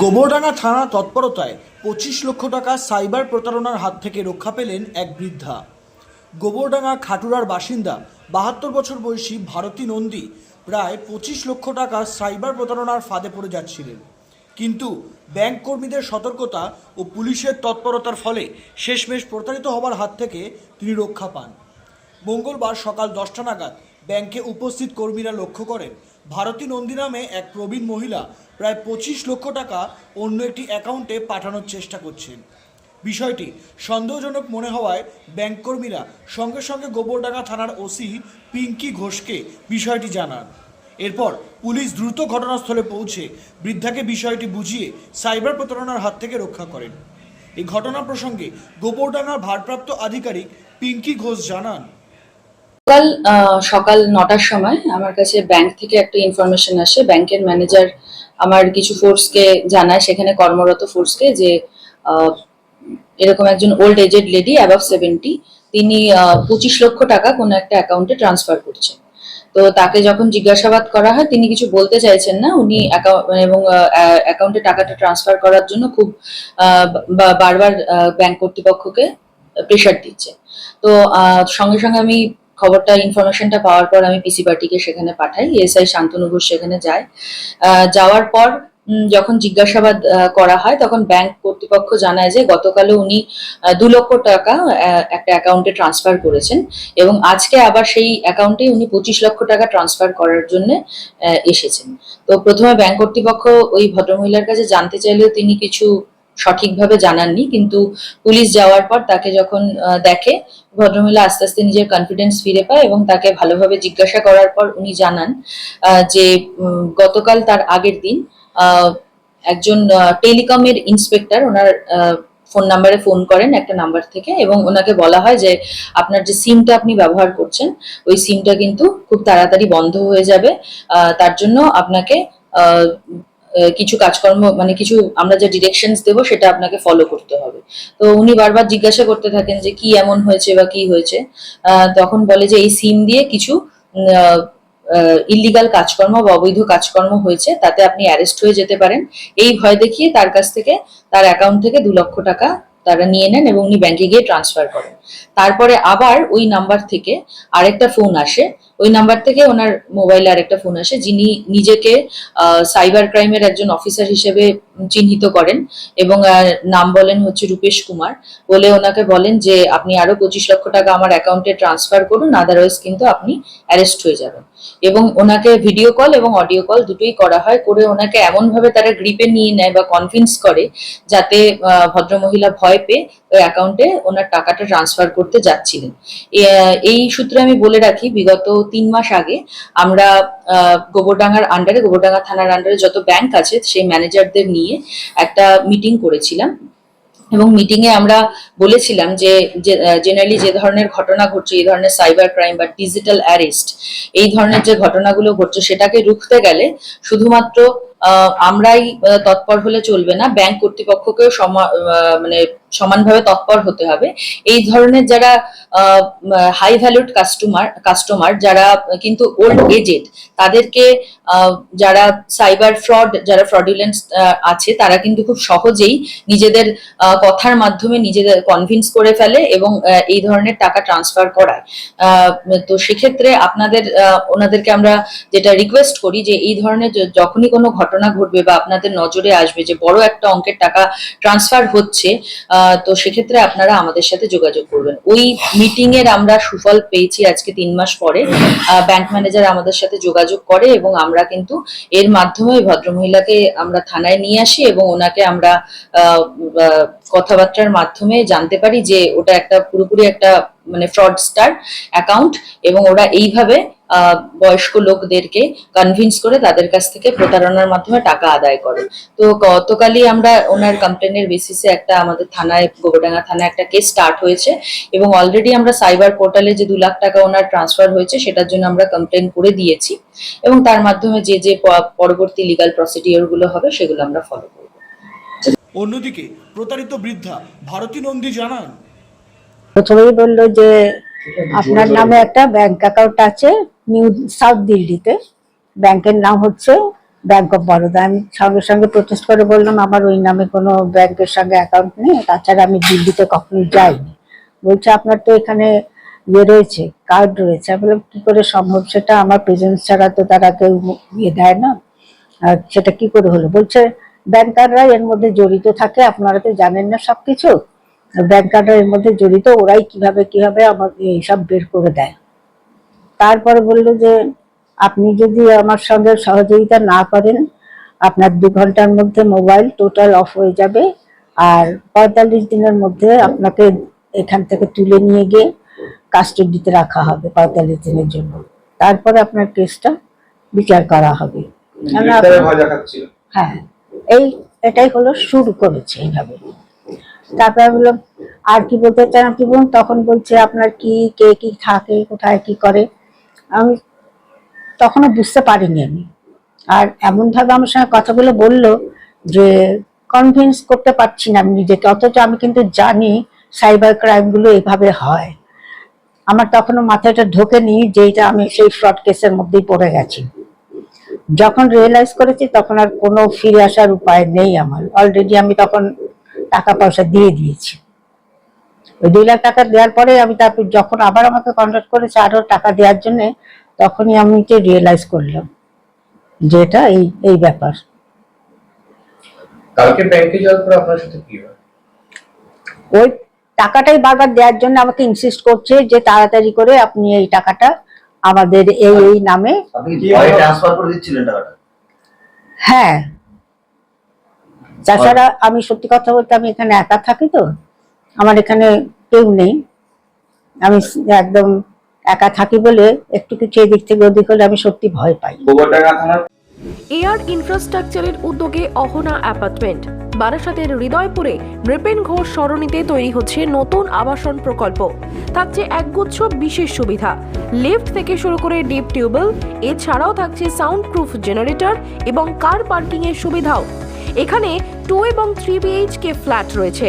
গোবরডাঙ্গা থানা তৎপরতায় পঁচিশ লক্ষ টাকা সাইবার প্রতারণার হাত থেকে রক্ষা পেলেন এক বৃদ্ধা। গোবরডাঙ্গা খাটুরার বাসিন্দা, বাহাত্তর বছর বয়সী ভারতী নন্দী প্রায় পঁচিশ লক্ষ টাকা সাইবার প্রতারণার ফাঁদে পড়ে যাচ্ছিলেন। কিন্তু ব্যাংক কর্মীদের সতর্কতা ও পুলিশের তৎপরতার ফলে শেষমেশ প্রতারিত হবার হাত থেকে তিনি রক্ষা পান। মঙ্গলবার সকাল দশটা নাগাদ ব্যাংকে উপস্থিত কর্মীরা লক্ষ্য করেন ভারতী নন্দী নামে এক প্রবীণ মহিলা প্রায় পঁচিশ লক্ষ টাকা অন্য একটি অ্যাকাউন্টে পাঠানোর চেষ্টা করছেন। বিষয়টি সন্দেহজনক মনে হওয়ায় ব্যাংক কর্মীরা সঙ্গে সঙ্গে গোবরডাঙ্গা থানার ওসি পিঙ্কি ঘোষকে বিষয়টি জানান। এরপর পুলিশ দ্রুত ঘটনাস্থলে পৌঁছে বৃদ্ধাকে বিষয়টি বুঝিয়ে সাইবার প্রতারণার হাত থেকে রক্ষা করেন। এই ঘটনা প্রসঙ্গে গোবরডাঙ্গার ভারপ্রাপ্ত আধিকারিক পিঙ্কি ঘোষ জানান। আহ, সকাল নটার সময় আমার কাছে ব্যাংক থেকে একটা ইনফরমেশন আসে। ব্যাংকের ম্যানেজার আমার কিছু ফোর্সকে জানায়। সেখানে কর্মরত ফোর্সকে যে এরকম একজন old aged lady above seventy তিনি পঁচিশ লক্ষ টাকা কোনো একটা অ্যাকাউন্টে ট্রান্সফার করছেন। তো তাকে যখন জিজ্ঞাসাবাদ করা হয় তিনি কিছু বলতে চাইছেন না। উনি এবং অ্যাকাউন্টে টাকাটা ট্রান্সফার করার জন্য খুব বারবার ব্যাংক কর্তৃপক্ষকে প্রেশার দিচ্ছে। তো সঙ্গে সঙ্গে আমি খবরটা ইনফরমেশনটা পাওয়ার পর আমি পিসি পার্টিকে সেখানে পাঠাই। এসআই শান্তনু ঘোষ সেখানে যায়। যাওয়ার পর যখন জিজ্ঞাসাবাদ করা হয়, তখন ব্যাংক কর্তৃপক্ষ জানায় যে গতকালও উনি দু লক্ষ টাকা একটা অ্যাকাউন্টে ট্রান্সফার করেছেন এবং আজকে আবার সেই অ্যাকাউন্টে উনি পঁচিশ লক্ষ টাকা ট্রান্সফার করার জন্য এসেছেন। তো প্রথমে ব্যাংক কর্তৃপক্ষ ওই ভদ্রমহিলার কাছে জানতে চাইলেও তিনি কিছু সঠিকভাবে জানাননি, কিন্তু পুলিশ যাওয়ার পর তাকে যখন দেখে, ভদ্রমহিলা আস্তে আস্তে নিজের কনফিডেন্স ফিরে পায় এবং তাকে ভালোভাবে জিজ্ঞাসা করার পর উনি জানান যে গতকাল তার আগের দিন একজন টেলিকমের ইন্সপেক্টর ওনার ফোন নাম্বারে ফোন করেন একটা নাম্বার থেকে এবং ওনাকে বলা হয় যে, আপনার যে সিমটা আপনি ব্যবহার করছেন, ওই সিমটা কিন্তু খুব তাড়াতাড়ি বন্ধ হয়ে যাবে তার জন্য আপনাকে কিছু কাজকর্ম মানে কিছু আমরা যে ডিরেকশনস দেবো সেটা আপনাকে ফলো করতে হবে। তো উনি বারবার জিজ্ঞাসা করতে থাকেন যে কি এমন হয়েছে বা কি হয়েছে। তখন বলে যে এই সিম দিয়ে কিছু ইলিগাল কাজকর্ম বা অবৈধ কাজকর্ম হয়েছে, তাতে আপনি অ্যারেস্ট হয়ে যেতে পারেন। এই ভয় দেখিয়ে তার কাছ থেকে, তার অ্যাকাউন্ট থেকে দু লক্ষ টাকা তারা নিয়ে নেন এবং উনি ব্যাংকে গিয়ে ট্রান্সফার করেন। তারপরে আবার ওই নাম্বার থেকে আরেকটা ফোন আসে ওই নাম্বার থেকে ওনার মোবাইলে আরেকটা ফোন আসে, যিনি নিজেকে সাইবার ক্রাইমের একজন অফিসার হিসেবে চিহ্নিত করেন এবং নাম বলেন হচ্ছে রূপেশ কুমার, বলে ওনাকে বলেন যে, আপনি আরও পঁচিশ লক্ষ টাকা আমার অ্যাকাউন্টে ট্রান্সফার করুন আদারওয়াইজ কিন্তু আপনি অ্যারেস্ট হয়ে যাবেন। এবং ওনাকে ভিডিও কল এবং অডিও কল দুটোই করা হয় করে ওনাকে এমন ভাবে তারা গ্রিপে নিয়ে নেয় বা কনভিন্স করে যাতে ভদ্রমহিলা ভয় পেয়ে ওই অ্যাকাউন্টে ওনার টাকাটা ট্রান্সফার করতে যাচ্ছিলেন। এই সূত্রে আমি বলে রাখি, বিগত তিন মাস আগে আমরা গোবরডাঙ্গার আন্ডারে গোবরডাঙ্গা থানার আন্ডারে যত ব্যাংক আছে, সেই ম্যানেজারদের নিয়ে একটা মিটিং করেছিলাম। এবং মিটিং এ আমরা বলেছিলাম যে জেনারেলি যে ধরনের ঘটনা ঘটছে, এই ধরনের সাইবার ক্রাইম বা ডিজিটাল অ্যারেস্ট এই ধরনের যে ঘটনাগুলো ঘটছে, সেটাকে রুখতে গেলে শুধুমাত্র আমরাই তৎপর হলে চলবে না। ব্যাংক কর্তৃপক্ষকেও মানে সমানভাবে তৎপর হতে হবে। এই ধরনের যারা হাই ভ্যালুড কাস্টমার কাস্টমার যারা কিন্তু ওল্ড এজেড তাদেরকে যারা সাইবার ফ্রড যারা ফ্রডুলেন্স আছে তারা কিন্তু খুব সহজেই নিজেদের কথার মাধ্যমে নিজেদের কনভিন্স করে ফেলে এবং এই ধরনের টাকা ট্রান্সফার করায়। তো সেক্ষেত্রে আপনাদের ওনাদেরকে আমরা যেটা রিকোয়েস্ট করি যে এই ধরনের যখনই কোনো ঘটনা ঘটবে বা আপনাদের নজরে আসবে যে বড় একটা অঙ্কের টাকা ট্রান্সফার হচ্ছে আহ, তো সেক্ষেত্রে আপনারা আমাদের সাথে যোগাযোগ করবেন। ওই মিটিং এর আমরা সুফল পেয়েছি আজকে তিন মাস পরে। ব্যাংক ম্যানেজার আমাদের সাথে যোগাযোগ করে এবং আমরা কিন্তু এর মাধ্যমে ভদ্রমহিলাকে আমরা থানায় নিয়ে আসি এবং ওনাকে আমরা কথাবার্তার মাধ্যমে জানতে পারি যে ওটা একটা পুরোপুরি একটা মানে ফ্রডস্টার অ্যাকাউন্ট এবং ওরা এইভাবে বয়স্ক লোকদেরকে কনভিন্স করে তাদের কাছ থেকে প্রতারণার মাধ্যমে টাকা আদায় করে। তো গতকালই আমরা ওনার কমপ্লেনের বেসিসে একটা আমাদের থানায় গোবরডাঙ্গা থানায় একটা কেস স্টার্ট হয়েছে এবং অলরেডি আমরা সাইবার পোর্টালে যে দু লাখ টাকা ওনার ট্রান্সফার হয়েছে সেটার জন্য আমরা কমপ্লেন করে দিয়েছি এবং তার মাধ্যমে যে যে পরবর্তী লিগাল প্রসিডিওরগুলো হবে সেগুলো আমরা ফলো করব। অন্যদিকে প্রতারিত বৃদ্ধা ভারতী নন্দী জানান প্রথমেই বলল যে আপনার নামে একটা ব্যাংক অ্যাকাউন্ট আছে নিউ সাউথ দিল্লিতে। ব্যাংকের নাম হচ্ছে ব্যাংক অফ বরোদা। আমি সঙ্গে সঙ্গে প্রোটেস্ট করে বললাম, আমার ওই নামে কোনো ব্যাংকের সঙ্গে অ্যাকাউন্ট নেই। তাছাড়া আমি দিল্লিতে কখনো যাইনি। বলছে, আপনার তো এখানে ইয়ে রয়েছে, কার্ড রয়েছে। আমি বললাম, কী করে সম্ভব? সেটা আমার প্রেজেন্স ছাড়া তো তারা কেউ ইয়ে দেয় না। আর সেটা কি করে হলো? বলছে ব্যাংকাররা এর মধ্যে জড়িত থাকে, আপনারা তো জানেন না সবকিছু। ব্যাংকাররা এর মধ্যে জড়িত, ওরাই কীভাবে কীভাবে আমাকে এইসব বের করে দেয়? তারপরে বলল যে আপনি যদি আমার সঙ্গে সহযোগিতা না করেন আপনার দু ঘণ্টার মধ্যে মোবাইল টোটাল অফ হয়ে যাবে। আর পঁয়তাল্লিশ দিনের মধ্যে আপনাকে এখান থেকে তুলে নিয়ে গিয়ে কাস্টডিতে রাখা হবে পঁয়তাল্লিশ দিনের জন্য। তারপরে আপনার কেসটা বিচার করা হবে। হ্যাঁ এই এটাই হলো শুরু করেছে এইভাবে। তারপরে বললাম আর কি বলতে চান আপনি বলুন? তখন বলছে আপনার কি কে কি থাকে কোথায় কি করে? আমি তখনও বুঝতে পারিনি আমি। আর এমনভাবে আমার সঙ্গে কথাগুলো বলল যে কনভিন্স করতে পারছি না আমি নিজেকে, অথচ আমি কিন্তু জানি সাইবার ক্রাইমগুলো এভাবে হয়। আমার তখনও মাথাটা ঢোকেনি যে, এটা আমি সেই ফ্রড কেসের মধ্যেই পড়ে গেছি। যখন রিয়েলাইজ করেছি, তখন আর কোনো ফিরে আসার উপায় নেই আমার। অলরেডি আমি তখন টাকা পয়সা দিয়ে দিয়েছি। ওই দুই লাখ টাকা দেওয়ার পরে আমি তারপর যখন আবার আমাকে কন্ট্যাক্ট করেছে আরও টাকা দেওয়ার জন্য তখনই আমি রিয়েলাইজ করলাম যে এটা এই এই ব্যাপার। কালকে ব্যাংকে যাওয়ার পর আপনার সাথে কি হয়? ওই টাকাটাই বারবার দেওয়ার জন্য আমাকে ইনসিস্ট করছে যে তাড়াতাড়ি করে আপনি এই টাকাটা আমাদের এই এই নামে আপনি কি ট্রান্সফার করে দিচ্ছিলেন টাকাটা? হ্যাঁ। তাছাড়া আমি সত্যি কথা বলতে আমি এখানে একা থাকি তো। আমার এখানে কেউ নেই। আমি একদম একা থাকি বলে একটু কিছু এদিক থেকে ওদিক হলে আমি সত্যি ভয় পাই। এয়ার ইনফ্রাস্ট্রাকচারের উদ্যোগে অহনা অ্যাপার্টমেন্ট বারাসাতের হৃদয়পুরে নৃপেন ঘোষ সরণিতে তৈরি হচ্ছে নতুন আবাসন প্রকল্প। থাকছে একগুচ্ছ বিশেষ সুবিধা। লিফট থেকে শুরু করে ডিপ টিউবওয়েল এছাড়াও থাকছে সাউন্ড প্রুফ জেনারেটর এবং কার পার্কিংয়ের সুবিধাও। এখানে টু এবং থ্রি বিএইচকে ফ্ল্যাট রয়েছে।